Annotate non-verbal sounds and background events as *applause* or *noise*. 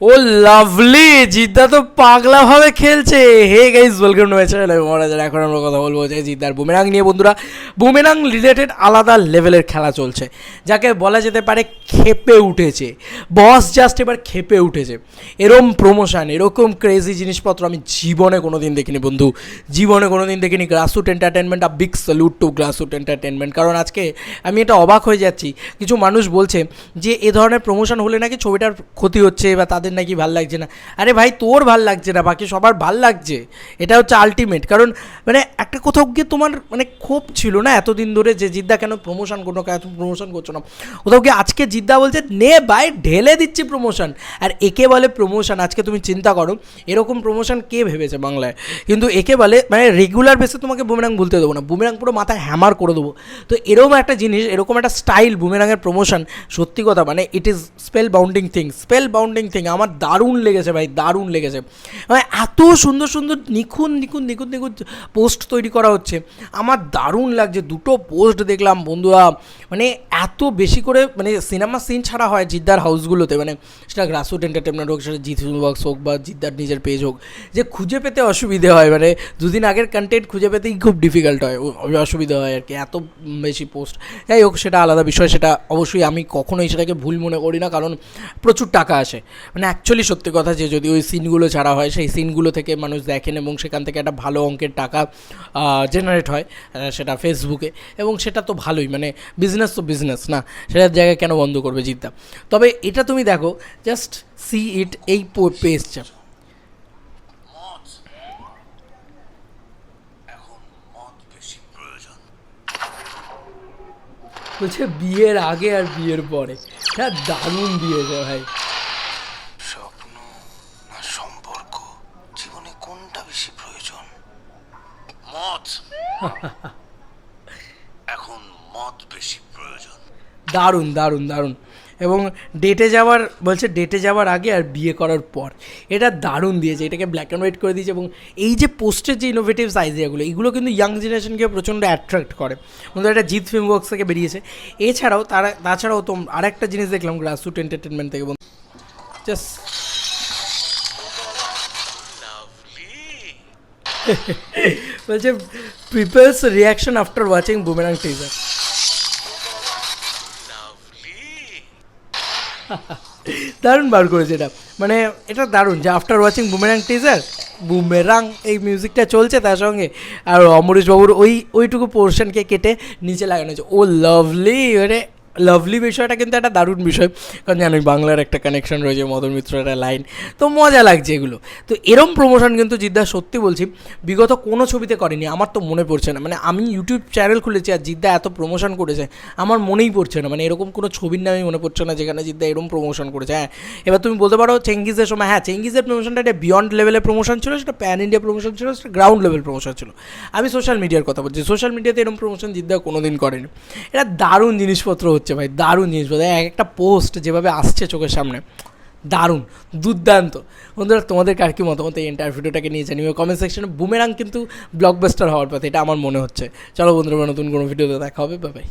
ও lovely, Jeddah তো পাগলা ভাবে খেলছে। Hey guys welcome to my channel আমি এখন আমরা কথা বলব যে জিদ্দার বুমেরাং নিয়ে। বন্ধুরা, বুমেরাং রিলেটেড আলাদা লেভেলের খেলা চলছে, যাকে বলা যেতে পারে খেপে উঠেছে। বস জাস্ট এবার খেপে উঠেছে। এরম প্রমোশন এরকম ক্রেজি জিনিসপত্র আমি জীবনে কোনো দিন দেখিনি বন্ধু। জীবনে কোনো দিন দেখিনি। Grassroot Entertainment a big salute to Grassroot Entertainment কারণ আজকে আমি এটা অবাক হয়ে যাচ্ছি। কিছু মানুষ বলছে যে, এ ধরনের প্রমোশন হলে নাকি ছবিটার ক্ষতি হচ্ছে বা তাদের নাকি ভালো লাগছে না। আরে ভাই, তোর ভালো লাগছে না, বাকি সবার ভালো লাগছে। এটা হচ্ছে আলটিমেট কারণ মানে একটা কোথাও গিয়ে তোমার মানে ক্ষোভ ছিল না এতদিন ধরে যে জিদ্দা কেন প্রমোশন কোনো কেন প্রমোশন করছ না? কোথাও গিয়ে আজকে জিদ্দা বলছে, নে ভাই, ঢেলে দিচ্ছি প্রমোশন আর একে বলে প্রমোশন আজকে তুমি চিন্তা করো, এরকম প্রমোশন কে ভেবেছে বাংলায়? কিন্তু একে বলে মানে রেগুলার বেসে তোমাকে বুমেরাং বলতে দেবো না বুমেরাং পুরো মাথায় হ্যামার করে দেবো। তো এরকম একটা জিনিস, এরকম একটা স্টাইল বুমেরাংয়ের প্রমোশন সত্যি কথা মানে it is spell bounding thing spell bounding thing আমার দারুণ লেগেছে ভাই, দারুণ লেগেছে। মানে এত সুন্দর সুন্দর নিখুঁত নিখুঁত নিখুঁত নিখুঁত পোস্ট তৈরি করা হচ্ছে। আমার দারুণ লাগছে, দুটো পোস্ট দেখলাম বন্ধুরা। মানে এত বেশি করে মানে সিনেমা সিন ছাড়া হয় জিদ্দার হাউসগুলোতে মানে সেটা গ্রাসরুট এন্টারটেনমেন্ট হোক, সেটা জিত বক্স হোক বা জিদ্দার নিজের পেজ হোক, যে খুঁজে পেতে অসুবিধে হয় মানে দুদিন আগের কন্টেন্ট খুঁজে পেতেই খুব ডিফিকাল্ট হয় অসুবিধা হয় আর কি, এত বেশি পোস্ট যাই হোক, সেটা আলাদা বিষয়, সেটা অবশ্যই আমি কখনোই সেটাকে ভুল মনে করি না, কারণ প্রচুর টাকা আসে। মানে অ্যাকচুয়ালি সত্যি কথা যে যদি ওই সিনগুলো ছাড়া হয়, সেই সিনগুলো থেকে মানুষ দেখেন এবং সেখান থেকে একটা ভালো অঙ্কের টাকা জেনারেট হয় সেটা ফেসবুকে এবং সেটা তো ভালোই মানে বিজনেস তো বিজনেস না সেটার জায়গায় কেন বন্ধ করবে জিদ্দা? তবে এটা তুমি দেখো জাস্ট সি ইট এই পেজটা বলছে বিয়ের আগে আর বিয়ের পরে। হ্যাঁ দারুণ দিয়েছে ভাই। স্বপ্ন না সম্পর্ক? জীবনে কোনটা বেশি প্রয়োজন? মদ। *laughs* এখন মদ বেশি দারুণ দারুণ দারুণ। এবং ডেটে যাওয়ার বলছে ডেটে যাওয়ার আগে আর বিয়ে করার পর। এটা দারুণ দিয়েছে এটাকে ব্ল্যাক অ্যান্ড হোয়াইট করে দিয়েছে এবং এই যে পোস্টের যে ইনোভেটিভস আইডিয়াগুলো এগুলো কিন্তু ইয়াং জেনারেশনকে প্রচণ্ড অ্যাট্রাক্ট করে। বন্ধু এটা জিৎ ফিল্ম ওয়ার্কস থেকে বেরিয়েছে। এছাড়াও তারা তাছাড়াও তো আরেকটা জিনিস দেখলাম গ্রাসরুট এন্টারটেনমেন্ট থেকে বন্ধু। জাস্ট *laughs* বলছে people's reaction after watching Boomerang teaser দারুণ বার করেছে এটা। মানে এটা দারুণ যে after watching Boomerang teaser Boomerang এই মিউজিকটা চলছে তার সঙ্গে। আর অমরেশবাবুর ওই, ওইটুকু পোর্শনকে কেটে নিচে লাগানো হয়েছে। ও লাভলি মানে লাভলি বিষয়টা কিন্তু একটা দারুণ বিষয়, কারণ জানোই বাংলার একটা কানেকশন রয়েছে, মদন মিত্র একটা লাইন তো মজা লাগছে এগুলো। তো এরম প্রমোশন কিন্তু জিদ্দা সত্যি বলছি, বিগত কোনো ছবিতে করেনি, আমার তো মনে পড়ছে না। মানে আমি ইউটিউব চ্যানেল খুলেছি আর জিদ্দা এত প্রমোশন করেছে, আমার মনেই পড়ছে না। মানে এরকম কোনো ছবির নামই মনে পড়ছে না যেখানে জিদ্দা এরকম প্রমোশন করেছে। হ্যাঁ এবার তুমি বলতে পারো চেঙ্গিজের সময় হ্যাঁ চেঙ্গিজের প্রমোশনটা একটা বিয়ন্ড লেভেলের প্রমোশন ছিল, সেটা প্যান ইন্ডিয়া প্রমোশন ছিল, সেটা গ্রাউন্ড লেভেল প্রমোশন ছিল। আমি সোশ্যাল মিডিয়ার কথা বলছি সোশ্যাল মিডিয়াতে এরকম প্রমোশন জিদ্দা কোনো দিন করেনি। এটা দারুণ জিনিসপত্র হচ্ছে। ভাই, দারুণ জিনিস জিনিসপত্র এক একটা পোস্ট যেভাবে আসছে চোখের সামনে, দারুণ, দুর্দান্ত। বন্ধুরা, তোমাদের কার কি মতামত এই এন্টার ভিডিওটাকে নিয়ে জানিও কমেন্ট সেকশনে বুমেরাং কিন্তু ব্লকবাস্টার হওয়ার পথে, এটা আমার মনে হচ্ছে। চলো বন্ধুরা নতুন কোনো ভিডিওতে দেখা হবে বাই